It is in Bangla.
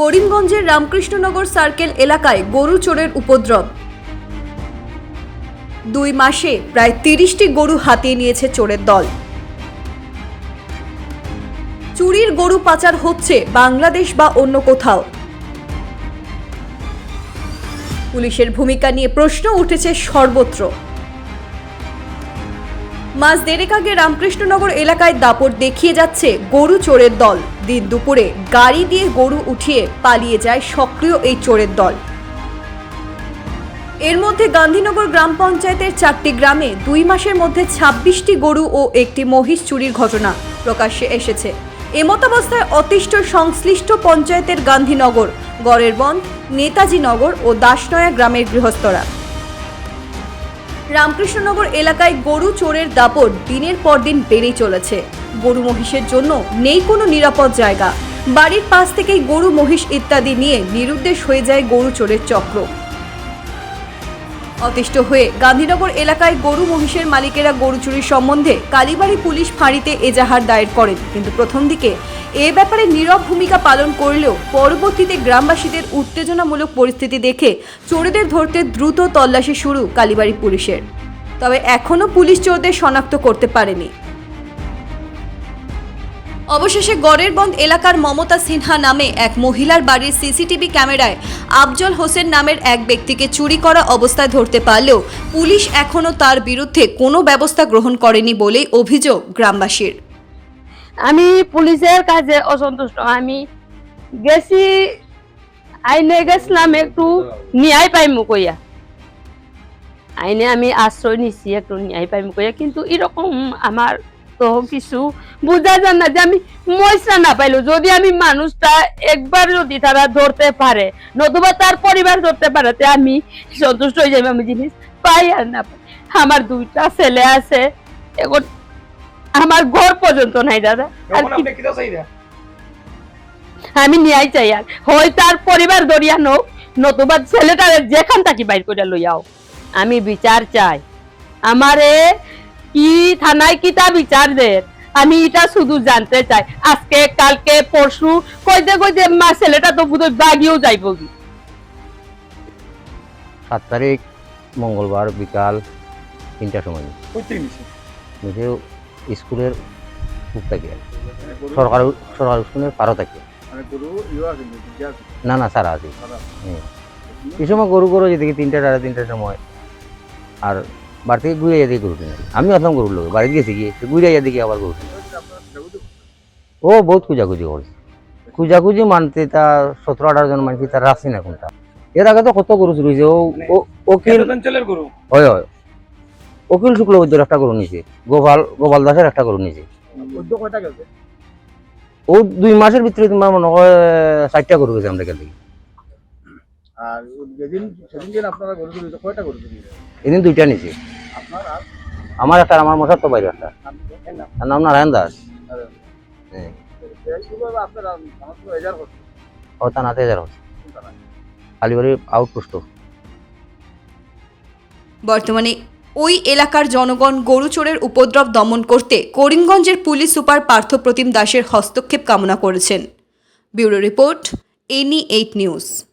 করিমগঞ্জের রামকৃষ্ণনগর সার্কেল এলাকায় গরু চোরের উপদ্রব। দুই মাসে প্রায় তিরিশটি গরু হাতিয়ে নিয়েছে চোরের দল। চুরির গরু পাচার হচ্ছে বাংলাদেশ বা অন্য কোথাও। পুলিশের ভূমিকা নিয়ে প্রশ্ন উঠেছে সর্বত্র। মাস দেড়েক আগে রামকৃষ্ণনগর এলাকায় দাপট দেখিয়ে যাচ্ছে গরু চোরের দল। দিন দুপুরে গাড়ি দিয়ে গরু উঠিয়ে পালিয়ে যায় সক্রিয় এই চোরের দল। এর মধ্যে গান্ধীনগর গ্রাম পঞ্চায়েতের চারটি গ্রামে দুই মাসের মধ্যে ছাব্বিশটি গরু ও একটি মহিষ চুরির ঘটনা প্রকাশ্যে এসেছে। এমতাবস্থায় অতিষ্ঠ সংশ্লিষ্ট পঞ্চায়েতের গান্ধীনগর, গড়ের বন, নেতাজি নগর ও দাসনয়া গ্রামের গৃহস্থরা। রামকৃষ্ণনগর এলাকায় গরু চোরের দাপট দিনের পর দিন বেড়েই চলেছে। গরু মহিষের জন্য নেই কোনো নিরাপদ জায়গা। বাড়ির পাশ থেকেই গরু, মহিষ ইত্যাদি নিয়ে নিরুদ্দেশ হয়ে যায় গরু চোরের চক্র। অতিষ্ঠ হয়ে গান্ধীনগর এলাকায় গরু মহিষের মালিকেরা গরু চুরির সম্বন্ধে কালীবাড়ি পুলিশ ফাঁড়িতে এজাহার দায়ের করেন। কিন্তু প্রথম দিকে এ ব্যাপারে নীরব ভূমিকা পালন করলেও পরবর্তীতে গ্রামবাসীদের উত্তেজনামূলক পরিস্থিতি দেখে চোরেদের ধরতে দ্রুত তল্লাশি শুরু কালীবাড়ি পুলিশের। তবে এখনও পুলিশ চোরদের শনাক্ত করতে পারেনি। অবশেষে গড়ের বন্ধ এলাকার মমতা সিনহা নামে এক মহিলার বাড়ির সিসিটিভি ক্যামেরায় আফজল হোসেন নামের এক ব্যক্তিকে চুরি করা অবস্থায় ধরতে পারলেও পুলিশ এখনও তার বিরুদ্ধে কোনো ব্যবস্থা গ্রহণ করেনি বলেই অভিযোগ গ্রামবাসীর। আমি পুলিশের কাজে অসন্তুষ্ট। আমি গেছি, আইনে গেছিলাম একটু ন্যায় পাইমু কইয়া। আইনে আমি আশ্রয় নিছি, একটু ন্যায় পাইমু কইয়া। কিন্তু এরকম আমার তো কিছু? বোঝা যায় না যে আমি ময়সা না পাইলো। যদি আমি মানুষটা একবার যদি তারা ধরতে পারে নতুবা তার পরিবার ধরতে পারে তে আমি সন্তুষ্ট হয়ে যাবে আমি জিনিস পাই আর না পাই। আমার দুইটা ছেলে আছে এখন আমার ঘর পর্যন্ত নাই দাদা। আর কি আমি নিয়াই চাই আর। হয় তার পরিবার নোক নতুবা ছেলেটার যেখান থাকি বাইর করে লইয়াও আমি বিচার চাই। আমারে কি থানায় কিতা বিচার দে? আমি এটা শুধু জানতে চাই। আজকে কালকে পরশু কইতে কইতে মা ছেলেটা তো বুধ বাগিয়েও যাইব কি সাত তারিখ মঙ্গলবার বিকাল তিনটার সময়। নিজে স্কুলের বুক থাকে। সরকার সরকার স্কুলের পারো থাকে না না সারা আছে। এই সময় গরু গরু যেদিকে তিনটা সাড়ে তিনটার সময়। আর বাড়ি থেকে ঘুরে যেদিকে গরু কিনে? আমি আসলাম গরুর লোক বাড়িতে গেছি গিয়ে ঘুরে যেদিকে আবার গরু? ও বহুত খুঁজাখুঁজি করছে। খুঁজাখুঁজি মানতে তা সতেরো আঠারো জন মানুষ তার রাখছি না কোনটা। এর আগে তো কত গরু চুরি হয়েছে ও ওকিল অঞ্চলের গরু? হয় হয়। অখিল শুক্লবৈদ্যর একটা গরু নিছে গোপাল গোপাল দাসের একটা গরু নিছে ও দুই মাসের ভিতরে তোমার মনে হয় চারটা গরু গেছে আমরা গেলে আর যেদিন সেদিন দিন আপনারা গরু চুরি কয়টা গরু চুরি এদিন দুইটা নিছে। আপনার আর? আমার একটা আর আমার মশার তো বাইরে একটা। তার নাম নারায়ণ দাস। আর। হ্যাঁ। এজার ও তা নাতে যার হচ্ছে। আউটপোস্ট বর্তমানে ওই এলাকার জনগণ গরু চোরের উপদ্রব দমন করতে করিমগঞ্জের পুলিশ সুপার পার্থপ্রতিম দাসের হস্তক্ষেপ কামনা করেছেন। Bureau report any eight news.